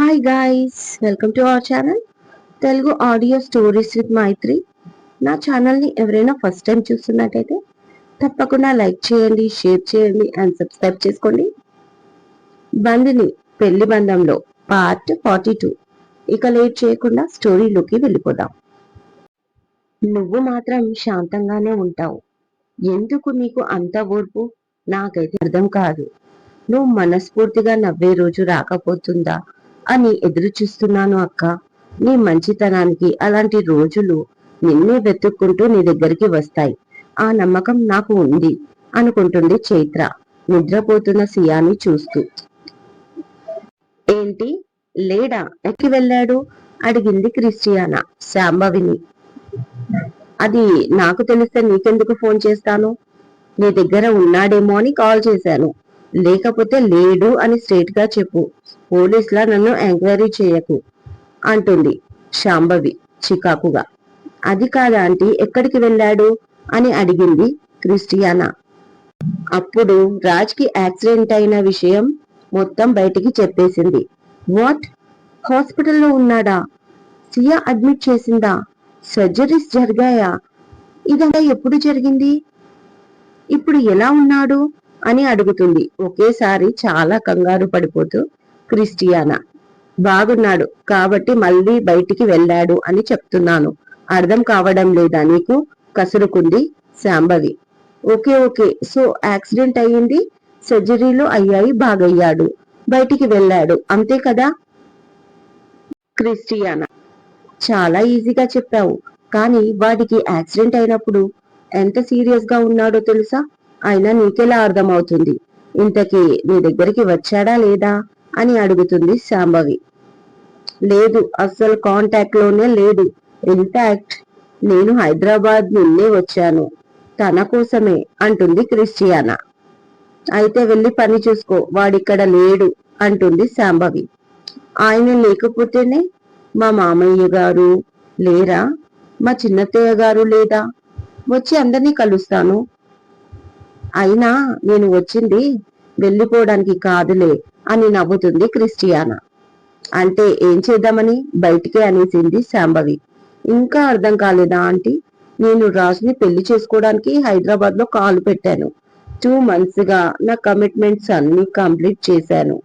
Hi guys welcome to our channel Telugu audio stories with Maitri నా ఛానల్ని ఎవరైనా first time చూస్తున్నట్టయితే తప్పకుండా లైక్ చేయండి షేర్ చేయండి అండ్ సబ్స్క్రైబ్ చేసుకోండి. బంధుని పెళ్ళి బంధంలో పార్ట్ ఫార్టీ టూ ఇక లేట్ చేయకుండా స్టోరీలోకి వెళ్ళిపోదాం. నువ్వు మాత్రం శాంతంగానే ఉంటావు. ఎందుకు నీకు అంత ఓర్పు? నాకైతే అర్థం కాదు. నువ్వు మనస్ఫూర్తిగా నవ్వే రోజు రాకపోతుందా? అని ఎదురు చూస్తున్నాను అక్క. నీ మంచితనానికి అలాంటి రోజులు నిన్నే వెతుక్కుంటూ నీ దగ్గరికి వస్తాయి. ఆ నమ్మకం నాకు ఉంది అనుకుంటుంది చైత్ర నిద్రపోతున్న సియాని చూస్తూ. ఏంటి? లేడా? ఎక్కి వెళ్ళాడు? అడిగింది క్రిస్టియానా? శాంభవిని. అది నాకు తెలిస్తే నీకెందుకు ఫోన్ చేస్తాను? నీ దగ్గర ఉన్నాడేమో అని కాల్ చేశాను. లేకపోతే లేడు అని స్ట్రేట్గా చెప్పు. పోలీసులా నన్ను ఎంక్వైరీ చేయకు అంటుంది శాంభవి చికాకుగా. అది కాదా ఆంటీ? ఎక్కడికి వెళ్ళాడు? అని అడిగింది క్రిస్టియానా. అప్పుడు రాజ్కి యాక్సిడెంట్ అయిన విషయం మొత్తం బయటికి చెప్పేసింది. వాట్? హాస్పిటల్లో ఉన్నాడా? సియా అడ్మిట్ చేసిందా? సర్జరీస్ జరిగాయా? ఇదంతా ఎప్పుడు జరిగింది? ఇప్పుడు ఎలా ఉన్నాడు? అని అడుగుతుంది. ఒకేసారి చాలా కంగారు పడిపోతూ క్రిస్టియానా? బాగున్నాడు కాబట్టి మళ్ళీ బయటికి వెళ్ళాడు అని చెప్తున్నాను. అర్థం కావడం లేదా నీకు? కసురుకుంది Shambhavi. Okay okay. So accident అయ్యింది? సర్జరీలు అయ్యాయి బాగయ్యాడు. బయటికి వెళ్ళాడు. అంతే కదా? క్రిస్టియానా? చాలా ఈజీగా చెప్పావు. కానీ వాడికి యాక్సిడెంట్ అయినప్పుడు ఎంత సీరియస్గా ఉన్నాడో తెలుసా? అయినా నీకెలా అర్థమవుతుంది? ఇంతకీ నీ దగ్గరికి వచ్చాడా లేదా? అని అడుగుతుంది శాంభవి. లేదు అస్సలు కాంటాక్ట్లోనే లేదు. ఇన్ఫాక్ట్ నేను హైదరాబాద్ నుండి వచ్చాను. తన కోసమే అంటుంది క్రిస్టియానా. అయితే వెళ్ళి పని చూసుకో వాడిక్కడ లేడు అంటుంది శాంభవి. ఆయన లేకపోతేనే మా మామయ్య గారు లేరా? మా చిన్నత్తయ్య గారు లేదా? వచ్చి అందరినీ కలుస్తాను. అయినా నేను వచ్చింది వెళ్ళిపోవడానికి కాదులే. అని నవ్వుతుంది క్రిస్టియానా. అంటే ఏం చేద్దామని? బయటికే అనేసింది శాంభవి. ఇంకా అర్థం కాలేదా ఆంటీ? నేను రాజుని పెళ్ళి చేసుకోవడానికి హైదరాబాద్లో కాలు పెట్టాను. టూ మంత్స్గా నా కమిట్మెంట్స్ అన్ని కంప్లీట్ చేశాను.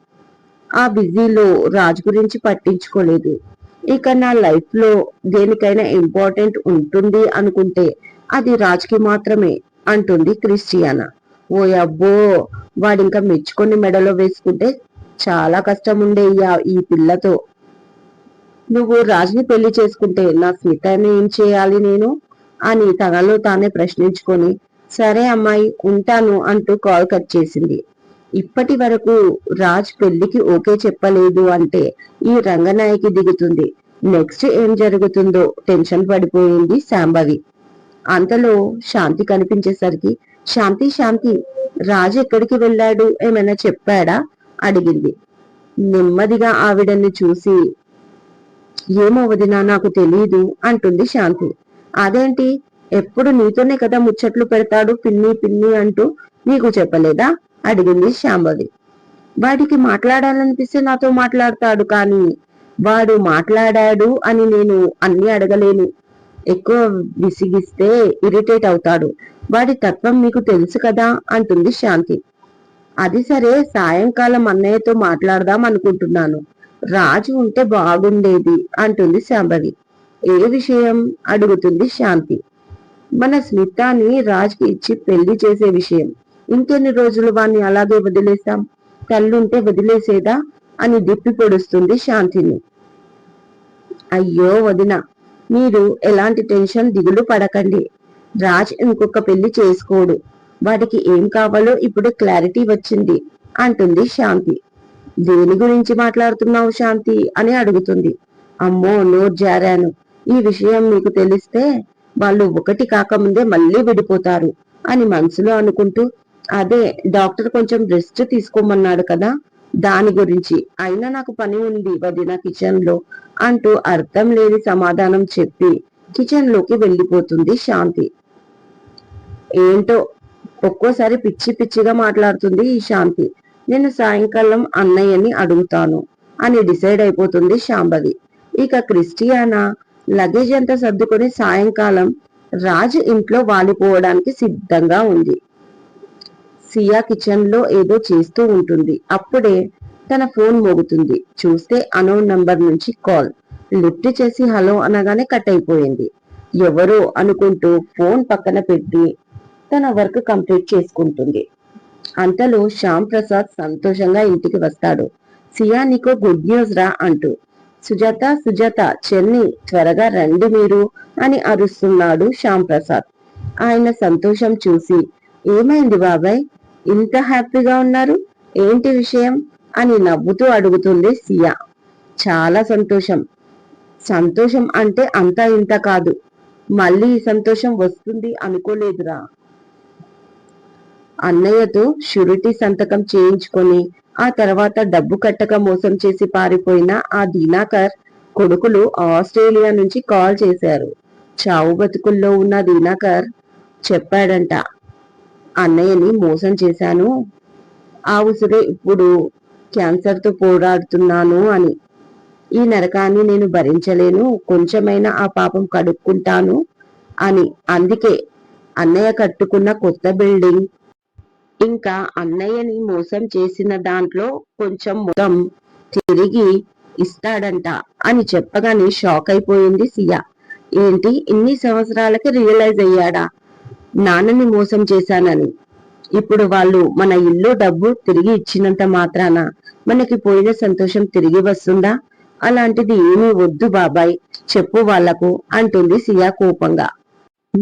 ఆ బిజీలో రాజు గురించి పట్టించుకోలేదు. ఇక నా లైఫ్లో దేనికైనా ఇంపార్టెంట్ ఉంటుంది అనుకుంటే అది రాజ్కి మాత్రమే అంటుంది క్రిస్టియానా. ఓ అబ్బో వాడింకా మెచ్చుకొని మెడలో వేసుకుంటే చాలా కష్టం ఉండే ఈ- పిల్లతో. నువ్వు రాజుని పెళ్ళి చేసుకుంటే నా సీతని ఏం చేయాలి నేను? అని తనలో తానే ప్రశ్నించుకొని సరే అమ్మాయి ఉంటాను అంటూ కాల్ కట్ చేసింది. ఇప్పటి వరకు రాజ్ పెళ్ళికి ఓకే చెప్పలేదు అంటే ఈ రంగనాయకి దిగుతుంది. నెక్స్ట్ ఏం జరుగుతుందో టెన్షన్ పడిపోయింది శాంభవి. అంతలో శాంతి కనిపించేసరికి శాంతి శాంతి రాజు ఎక్కడికి వెళ్ళాడు ఏమైనా చెప్పాడా? అడిగింది. నెమ్మదిగా ఆవిడని చూసి ఏమో వదినా నాకు తెలియదు అంటుంది శాంతి. అదేంటి? ఎప్పుడు నీతోనే కదా ముచ్చట్లు పెడతాడు పిన్ని పిన్ని అంటూ నీకు చెప్పలేదా? అడిగింది శాంభవి వాడికి మాట్లాడాలనిపిస్తే నాతో మాట్లాడతాడు కానీ వాడు మాట్లాడాడు అని నేను అన్ని అడగలేను. ఎక్కువ విసిగిస్తే ఇరిటేట్ అవుతాడు. వాడి తత్వం మీకు తెలుసు కదా అంటుంది శాంతి. అది సరే సాయంకాలం అన్నయ్యతో మాట్లాడదాం అనుకుంటున్నాను. రాజు ఉంటే బాగుండేది అంటుంది శాంభవి. ఏ విషయం? అడుగుతుంది శాంతి. మన స్మితాని రాజుకి ఇచ్చి పెళ్ళి చేసే విషయం. ఇంకెన్ని రోజులు వాణ్ణి అలాగే వదిలేశాం? తల్లుంటే వదిలేసేదా? అని దిప్పి పొడుస్తుంది శాంతిని. అయ్యో వదిన మీరు ఎలాంటి టెన్షన్ దిగులు పడకండి. రాజ్ ఇంకొక పెళ్ళి చేసుకోడు. వాటికి ఏం కావాలో ఇప్పుడు క్లారిటీ వచ్చింది అంటుంది శాంతి. దేని గురించి మాట్లాడుతున్నావు శాంతి అని అడుగుతుంది. అమ్మో నోట్ జారాను. ఈ విషయం మీకు తెలిస్తే వాళ్ళు ఒకటి కాకముందే మళ్ళీ విడిపోతారు అని మనసులో అనుకుంటూ అదే డాక్టర్ కొంచెం రెస్ట్ తీసుకోమన్నాడు కదా దాని గురించి. అయినా నాకు పని ఉంది వదిన కిచెన్లో అంటూ అర్థం లేని సమాధానం చెప్పి కిచెన్లోకి వెళ్ళిపోతుంది శాంతి. ఏంటో ఒక్కోసారి పిచ్చి పిచ్చిగా మాట్లాడుతుంది ఈ శాంతి. నేను సాయంకాలం అన్నయ్యని అడుగుతాను అని డిసైడ్ అయిపోతుంది శాంబది. ఇక క్రిస్టియానా లగేజ్ అంతా సర్దుకొని సాయంకాలం రాజు ఇంట్లో వాలిపోవడానికి సిద్ధంగా ఉంది. సియా కిచెన్లో ఏదో చేస్తూ ఉంటుంది. అప్పుడే తన ఫోన్ మోగుతుంది. చూస్తే అనోన్ నంబర్ నుంచి కాల్. లిఫ్ట్ చేసి హలో అనగానే కట్ అయిపోయింది. ఎవరో అనుకుంటూ ఫోన్ పక్కన పెట్టి తన వర్క్ కంప్లీట్ చేసుకుంటుంది. అంతలో శ్యామ్ ప్రసాద్ సంతోషంగా ఇంటికి వస్తాడు. సియా నీకో గుడ్ న్యూస్ రా అంటూ. సుజాత సుజాత చెన్ని త్వరగా రండి మీరు అని అరుస్తున్నాడు శ్యామ్ ప్రసాద్. ఆయన సంతోషం చూసి ఏమైంది బాబాయ్? ఇంత హ్యాపీగా ఉన్నారు? ఏంటి విషయం? అని నవ్వుతూ అడుగుతుంది సియా. చాలా సంతోషం. సంతోషం అంటే అంతా ఇంత కాదు. మళ్ళీ ఈ సంతోషం వస్తుంది అనుకోలేదురా. అన్నయ్యతో షూరిటీ సంతకం చేయించుకొని ఆ తర్వాత డబ్బు కట్టక మోసం చేసి పారిపోయిన ఆ దీనాకర్ కొడుకులు ఆస్ట్రేలియా నుంచి కాల్ చేశారు. చావు బతుకుల్లో ఉన్న దీనాకర్ చెప్పాడంట అన్నయ్యని మోసం చేశాను. ఆ ఉసురే ఇప్పుడు క్యాన్సర్తో పోరాడుతున్నాను అని. ఈ నరకాన్ని నేను భరించలేను. కొంచెమైనా ఆ పాపం కడుక్కుంటాను అని. అందుకే అన్నయ్య కట్టుకున్న కొత్త బిల్డింగ్ ఇంకా అన్నయ్యని మోసం చేసిన దాంట్లో కొంచెం మొత్తం తిరిగి ఇస్తాడంట అని చెప్పగానే షాక్ అయిపోయింది సియా. ఏంటి ఇన్ని సంవత్సరాలకి రియలైజ్ అయ్యాడా? నాన్నని మోసం చేశానని. ఇప్పుడు వాళ్ళు మన ఇల్లు డబ్బు తిరిగి ఇచ్చినంత మాత్రాన మనకి పోయిన సంతోషం తిరిగి వస్తుందా? అలాంటిది ఏమీ వద్దు బాబాయ్ చెప్పు వాళ్ళకు అంటుంది సియా కోపంగా.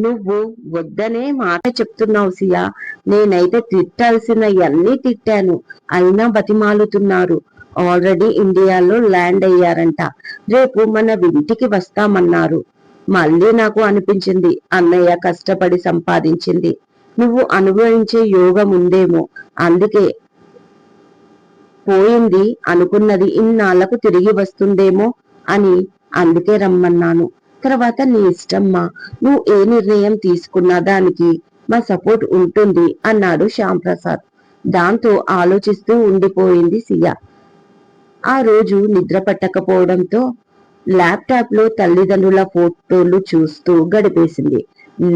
నువ్వు వద్దనే మాట చెప్తున్నావు సియా. నేనైతే తిట్టాల్సిన అన్ని తిట్టాను. అయినా బతిమాలుతున్నారు. ఆల్రెడీ ఇండియాలో ల్యాండ్ అయ్యారంట. రేపు మన ఇంటికి వస్తామన్నారు. మళ్ళీ నాకు అనిపించింది. అన్నయ్య కష్టపడి సంపాదించింది. నువ్వు అనుభవించే యోగం ఉందేమో. అందుకే పోయింది అనుకున్నది ఇన్నాళ్ళకు తిరిగి వస్తుందేమో అని అందుకే రమ్మన్నాను. తర్వాత నీ ఇష్టమ్మా నువ్వు ఏ నిర్ణయం తీసుకున్నా దానికి మా సపోర్ట్ ఉంటుంది అన్నాడు శ్యామ్ ప్రసాద్ దాంతో ఆలోచిస్తూ ఉండిపోయింది సియా. ఆ రోజు నిద్ర పట్టకపోవడంతో ల్యాప్టాప్లో తల్లిదండ్రుల ఫోటోలు చూస్తూ గడిపేసింది.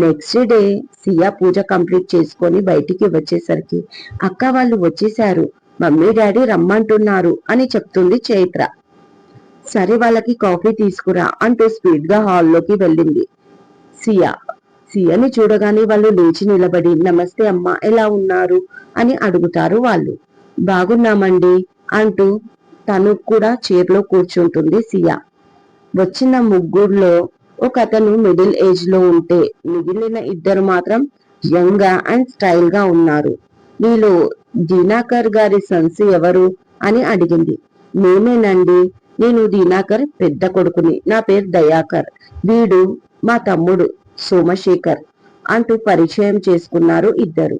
నెక్స్ట్ డే సియా పూజ కంప్లీట్ చేసుకొని బయటికి వచ్చేసరికి అక్క వాళ్ళు వచ్చేశారు మమ్మీ డాడీ రమ్మంటున్నారు అని చెప్తుంది చైత్ర. సరే వాళ్ళకి కాఫీ తీసుకురా అంటూ స్పీడ్గా హాల్లోకి వెళ్ళింది. సియా సియాని చూడగానే వాళ్ళు లేచి నిలబడి నమస్తే అమ్మా ఎలా ఉన్నారు? అని అడుగుతారు వాళ్ళు. బాగున్నామండి అంటూ తను కూడా చైర్లో కూర్చుంటుంది సియా. వచ్చిన ముగ్గురులో ఒక అతను మిడిల్ ఏజ్లో ఉంటే మిగిలిన ఇద్దరు మాత్రం యంగ్గా అండ్ స్టైల్గా ఉన్నారు. నీలో దినాకర్ గారి సన్స్ ఎవరు? అని అడిగింది. మేమేనండి నేను దీనాకర్ పెద్ద కొడుకుని. నా పేరు దయాకర్. వీడు మా తమ్ముడు సోమశేఖర్ అంటూ పరిచయం చేసుకున్నారు ఇద్దరు.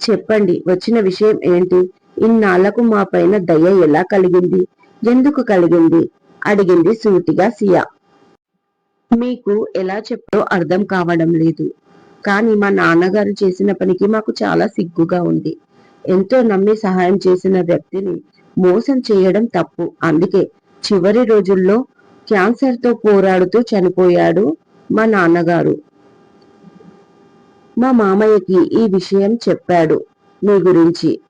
చెప్పండి వచ్చిన విషయం ఏంటి? ఇన్నాళ్ళకు మా పైన దయ ఎలా కలిగింది? ఎందుకు కలిగింది? అడిగింది సూటిగా సియా. మీకు ఎలా చెప్పో అర్థం కావడం లేదు. కానీ మా నాన్నగారు చేసిన పనికి మాకు చాలా సిగ్గుగా ఉంది. ఎంతో నమ్మి సహాయం చేసిన వ్యక్తిని మోసం చేయడం తప్పు. అందుకే చివరి రోజుల్లో క్యాన్సర్తో పోరాడుతూ చనిపోయాడు మా నాన్నగారు. మా మామయ్యకి ఈ విషయం చెప్పాడు మీ గురించి.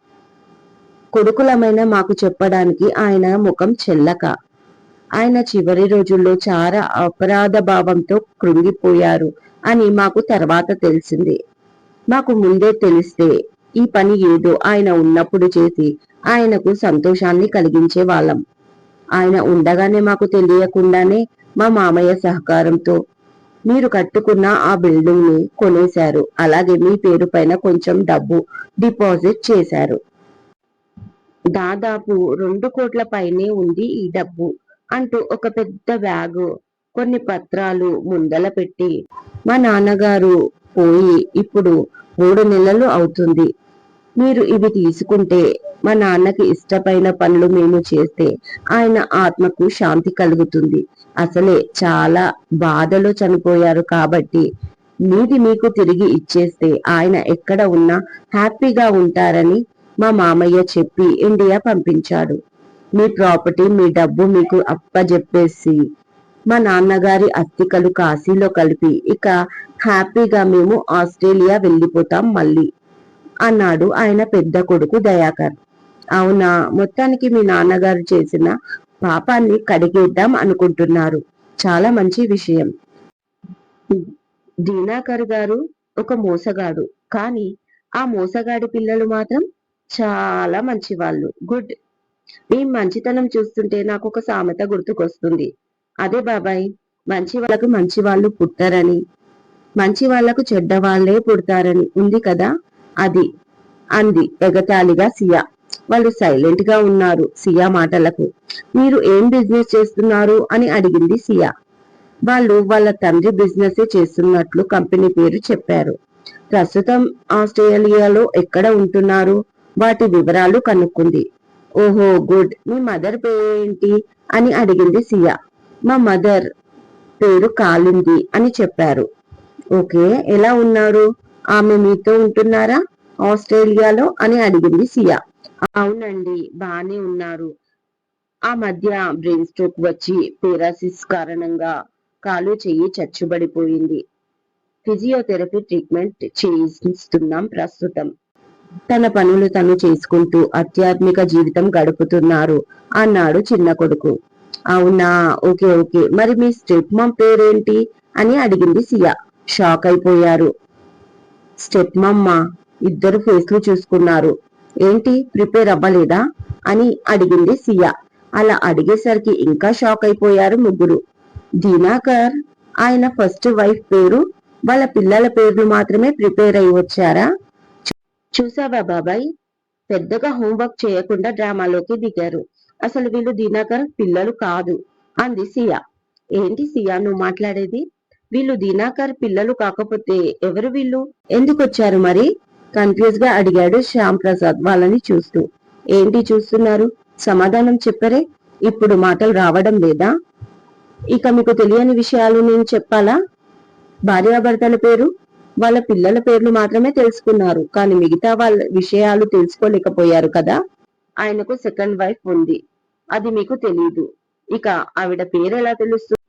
కొడుకులమైన మాకు చెప్పడానికి ఆయన ముఖం చెల్లక. ఆయన చివరి రోజుల్లో చాలా అపరాధ భావంతో కృంగిపోయారు అని మాకు తర్వాత తెలిసింది. మాకు ముందే తెలిస్తే ఈ పని ఏదో ఆయన ఉన్నప్పుడు చేసి ఆయనకు సంతోషాన్ని కలిగించే వాళ్ళం. ఆయన ఉండగానే మాకు తెలియకుండానే మా మామయ్య సహకారంతో మీరు కట్టుకున్న ఆ బిల్డింగ్ని కొనేశారు. అలాగే మీ పేరు పైన కొంచెం డబ్బు డిపాజిట్ చేశారు. దాదాపు రెండు కోట్ల పైనే ఉంది ఈ డబ్బు అంటూ ఒక పెద్ద బ్యాగు కొన్ని పత్రాలు ముందల పెట్టి మా నాన్నగారు పోయి ఇప్పుడు మూడు నెలలు అవుతుంది. మీరు ఇవి తీసుకుంటే మా నాన్నకి ఇష్టమైన పనులు మేము చేస్తే ఆయన ఆత్మకు శాంతి కలుగుతుంది. అసలే చాలా బాధలో చనిపోయారు కాబట్టి మీది మీకు తిరిగి ఇచ్చేస్తే ఆయన ఎక్కడ ఉన్నా హ్యాపీగా ఉంటారని మా మామయ్య చెప్పి ఇండియా పంపించాడు. మీ ప్రాపర్టీ మీ డబ్బు మీకు అప్పజెప్పేసి మా నాన్నగారి అస్థికలు కాశీలో కలిపి ఇక హ్యాపీగా మేము ఆస్ట్రేలియా వెళ్ళిపోతాం మళ్ళీ అన్నాడు ఆయన పెద్ద కొడుకు దయాకర్. అవునా? మొత్తానికి మీ నాన్నగారు చేసిన పాపాన్ని కడిగేద్దాం అనుకుంటున్నారు. చాలా మంచి విషయం. దీనాకర్ గారు ఒక మోసగాడు. కానీ ఆ మోసగాడి పిల్లలు మాత్రం చాలా మంచి వాళ్ళు గుడ్. మీ మంచితనం చూస్తుంటే నాకు ఒక సామెత గుర్తుకొస్తుంది. అదే బాబాయ్ మంచి వాళ్ళకు మంచి వాళ్ళు పుట్టరని మంచి వాళ్ళకు చెడ్డ వాళ్ళే పుడతారని ఉంది కదా? అది. అంది ఎగతాళిగా సియా. వాళ్ళు సైలెంట్గా ఉన్నారు సియా మాటలకు. మీరు ఏం బిజినెస్ చేస్తున్నారు? అని అడిగింది సియా. వాళ్ళు వాళ్ళ తండ్రి బిజినెస్ చేస్తున్నట్లు కంపెనీ పేరు చెప్పారు. ప్రస్తుతం ఆస్ట్రేలియాలో ఎక్కడ ఉంటున్నారు? వాటి వివరాలు కనుక్కుంది. ఓహో గుడ్. మీ మదర్ పేరేంటి? అని అడిగింది సియా. మా మదర్ పేరు కాలింది అని చెప్పారు. ఓకే ఎలా ఉన్నారు? ఆమె మీతో ఉంటున్నారా? ఆస్ట్రేలియాలో అని అడిగింది సియా. అవునండి బానే ఉన్నారు. ఆ మధ్య బ్రెయిన్ స్ట్రోక్ వచ్చి పేరాసిస్ కారణంగా కాలు చెయ్యి చచ్చుబడిపోయింది. ఫిజియోథెరపీ ట్రీట్మెంట్ చేయిస్తున్నాం ప్రస్తుతం. తన పనులు తను చేసుకుంటూ ఆధ్యాత్మిక జీవితం గడుపుతున్నారు అన్నాడు చిన్న కొడుకు. అవునా? Okay okay. మరి మీ స్టెప్ మమ్ పేరేంటి? అని అడిగింది సియా. షాక్ అయిపోయారు. స్టెప్ మమ్మ ఇద్దరు ఫేస్లు చూసుకున్నారు. ఏంటి ప్రిపేర్ అవ్వలేదా? అని అడిగింది సియా. అలా అడిగేసరికి ఇంకా షాక్ అయిపోయారు ముగ్గురు. దీనాకర్ ఆయన ఫస్ట్ వైఫ్ పేరు వాళ్ళ పిల్లల పేర్లు మాత్రమే ప్రిపేర్ అయి వచ్చారా? చూసావా బాబాయ్? పెద్దగా హోంవర్క్ చేయకుండా డ్రామాలోకి దిగారు. అసలు వీళ్ళు దీనాకర్ పిల్లలు కాదు అంది సియా. ఏంటి సియా నువ్వు మాట్లాడేది? వీళ్ళు దీనాకర్ పిల్లలు కాకపోతే ఎవరు వీళ్ళు? ఎందుకు వచ్చారు మరి? కన్ఫ్యూజ్గా అడిగాడు శ్యామ్ ప్రసాద్ వాళ్ళని చూస్తూ. ఏంటి చూస్తున్నారు? సమాధానం చెప్పరే? ఇప్పుడు మాటలు రావడం లేదా? ఇక మీకు తెలియని విషయాలు నేను చెప్పాలా? భార్యాభర్తల పేరు? వాళ్ళ పిల్లల పేర్లు మాత్రమే తెలుసుకున్నారు కానీ మిగతా వాళ్ళ విషయాలు తెలుసుకోలేకపోయారు కదా? ఆయనకు సెకండ్ వైఫ్ ఉంది. అది మీకు తెలియదు ఇక ఆవిడ పేరు ఎలా తెలుస్తుంది?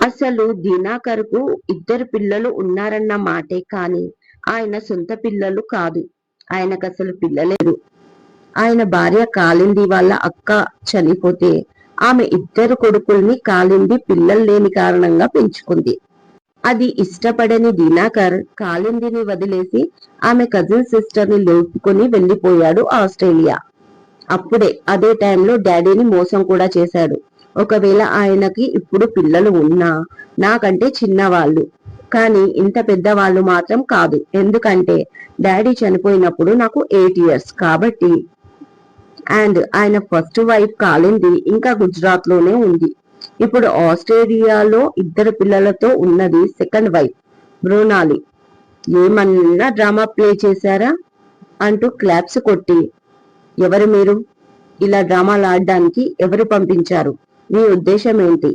అసలు దినాకర్కు ఇద్దరు పిల్లలు ఉన్నారన్న మాటే కానీ ఆయన సొంత పిల్లలు కాదు. ఆయనకు అసలు పిల్లలేరు ఆయన భార్య కాలింది వాళ్ళ అక్క చనిపోతే ఆమె ఇద్దరు కొడుకుల్ని కాలింది పిల్లలు లేని కారణంగా పెంచుకుంది. అది ఇష్టపడని దినాకర్ కాలిందిని వదిలేసి ఆమె కజిన్ సిస్టర్ని లేపుకొని వెళ్ళిపోయాడు ఆస్ట్రేలియా. అప్పుడే అదే టైంలో డాడీని మోసం కూడా చేశాడు. ఒకవేళ ఆయనకి ఇప్పుడు పిల్లలు ఉన్నా నాకంటే చిన్నవాళ్ళు. కానీ ఇంత పెద్దవాళ్ళు మాత్రం కాదు. ఎందుకంటే డాడీ చనిపోయినప్పుడు నాకు ఎయిట్ ఇయర్స్ కాబట్టి అండ్ ఆయన ఫస్ట్ వైఫ్ కాలింది ఇంకా గుజరాత్లోనే ఉంది. ఇప్పుడు ఆస్ట్రేలియాలో ఇద్దరు పిల్లలతో ఉన్నది సెకండ్ వైఫ్ బ్రోనాలి ఏమన్నా డ్రామా ప్లే చేశారా? అంటూ క్లాప్స్ కొట్టి ఎవరు మీరు? ఇలా డ్రామాలు ఆడడానికి ఎవరు పంపించారు? మీ ఉద్దేశం ఏంటి?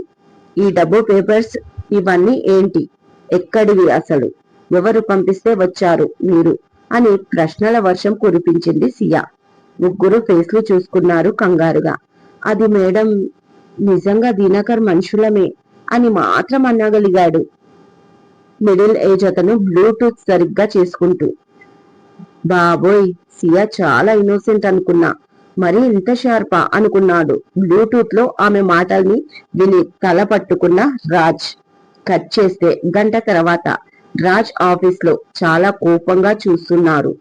ఈ డబ్బు పేపర్స్ ఇవన్నీ ఏంటి? ఎక్కడివి అసలు? ఎవరు పంపిస్తే వచ్చారు మీరు? అని ప్రశ్నల వర్షం కురిపించింది సియా. ముగ్గురు ఫేస్లు చూసుకున్నారు కంగారుగా. అది మేడం నిజంగా దినకర్ మనుషులమే అని మాత్రం అనగలిగాడు. మిడిల్ ఏజ్ అతను బ్లూటూత్ సరిగ్గా చేసుకుంటూ. బాబోయ్ సియా చాలా ఇన్నోసెంట్ అనుకున్నా. మరి ఇంత షార్పా అనుకున్నాడు. బ్లూటూత్లో ఆమె మాటల్ని విని తల పట్టుకున్న రాజ్. కట్ చేస్తే గంట తర్వాత రాజ్ ఆఫీస్లో చాలా కోపంగా చూస్తున్నారు.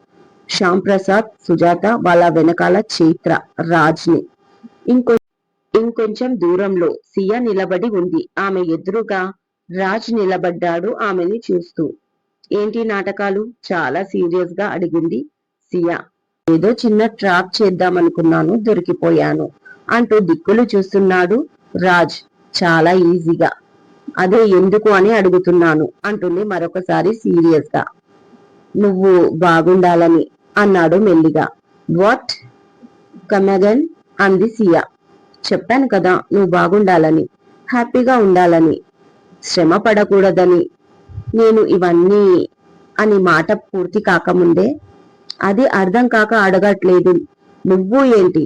శ్యామ్ ప్రసాద్ సుజాత వాళ్ళ వెనకాల చైత్ర రాజ్ని ఇంకో ఇంకొంచెం దూరంలో సియా నిలబడి ఉంది. ఆమె ఎదురుగా రాజ్ నిలబడ్డాడు ఆమెని చూస్తూ. ఏంటి నాటకాలు? చాలా సీరియస్గా అడిగింది సియా. ఏదో చిన్న ట్రాప్ చేద్దామనుకున్నాను దొరికిపోయాను అంటూ దిక్కులు చూస్తున్నాడు రాజ్. చాలా ఈజీగా అదే ఎందుకు అని అడుగుతున్నాను అంటుంది మరొకసారి సీరియస్గా నువ్వు బాగుండాలని అన్నాడు మెల్లిగా. వాట్ కమగన్ అంది సియా. చెప్పాను కదా నువ్వు బాగుండాలని హ్యాపీగా ఉండాలని శ్రమ పడకూడదని నేను ఇవన్నీ అని మాట పూర్తి కాకముందే అది అర్థం కాక అడగట్లేదు. నువ్వు ఏంటి?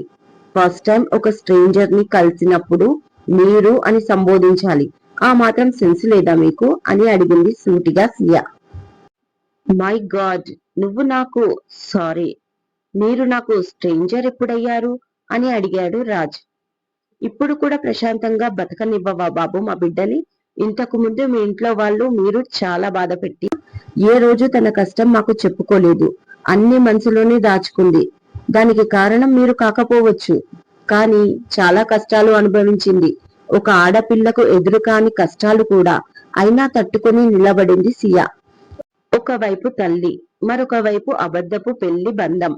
ఫస్ట్ టైం ఒక స్ట్రేంజర్ని కలిసినప్పుడు మీరు అని సంబోధించాలి. ఆ మాత్రం సెన్స్ లేదా మీకు? అని అడిగింది సూటిగా సియా. మై గాడ్ నువ్వు నాకు సారీ. మీరు నాకు స్ట్రేంజర్ ఎప్పుడయ్యారు? అని అడిగాడు రాజ్. ఇప్పుడు కూడా ప్రశాంతంగా బతకనివ్వవా బాబు మా బిడ్డని? ఇంతకు ముందు మీ ఇంట్లో వాళ్ళు మీరు చాలా బాధ పెట్టి ఏ రోజు తన కష్టం మాకు చెప్పుకోలేదు. అన్ని మనసులోనే దాచుకుంది. దానికి కారణం మీరు కాకపోవచ్చు. కానీ చాలా కష్టాలు అనుభవించింది. ఒక ఆడపిల్లకు ఎదురు కాని కష్టాలు కూడా అయినా తట్టుకుని నిలబడింది సియా. ఒకవైపు తల్లి మరొక వైపు అబద్ధపు పెళ్ళి బంధం.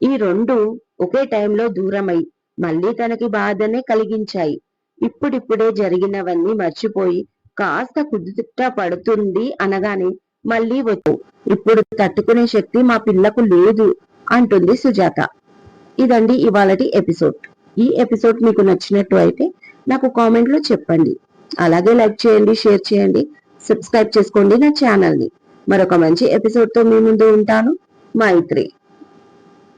ఈ రెండు ఒకే టైంలో దూరమై మళ్ళీ తనకి బాధనే కలిగించాయి. ఇప్పుడిప్పుడే జరిగినవన్నీ మర్చిపోయి కాస్త కుదుట పడుతుంది అనగానే మళ్ళీ వచ్చు ఇప్పుడు తట్టుకునే శక్తి మా పిల్లకు లేదు అంటుంది సుజాత. ఇదండి ఇవాళటి ఎపిసోడ్. ఈ ఎపిసోడ్ మీకు నచ్చినట్టు అయితే నాకు కామెంట్లో చెప్పండి. అలాగే లైక్ చేయండి షేర్ చేయండి సబ్స్క్రైబ్ చేసుకోండి నా ఛానల్ని మరొక మంచి ఎపిసోడ్తో మీ ముందు ఉంటాను. మైత్రి.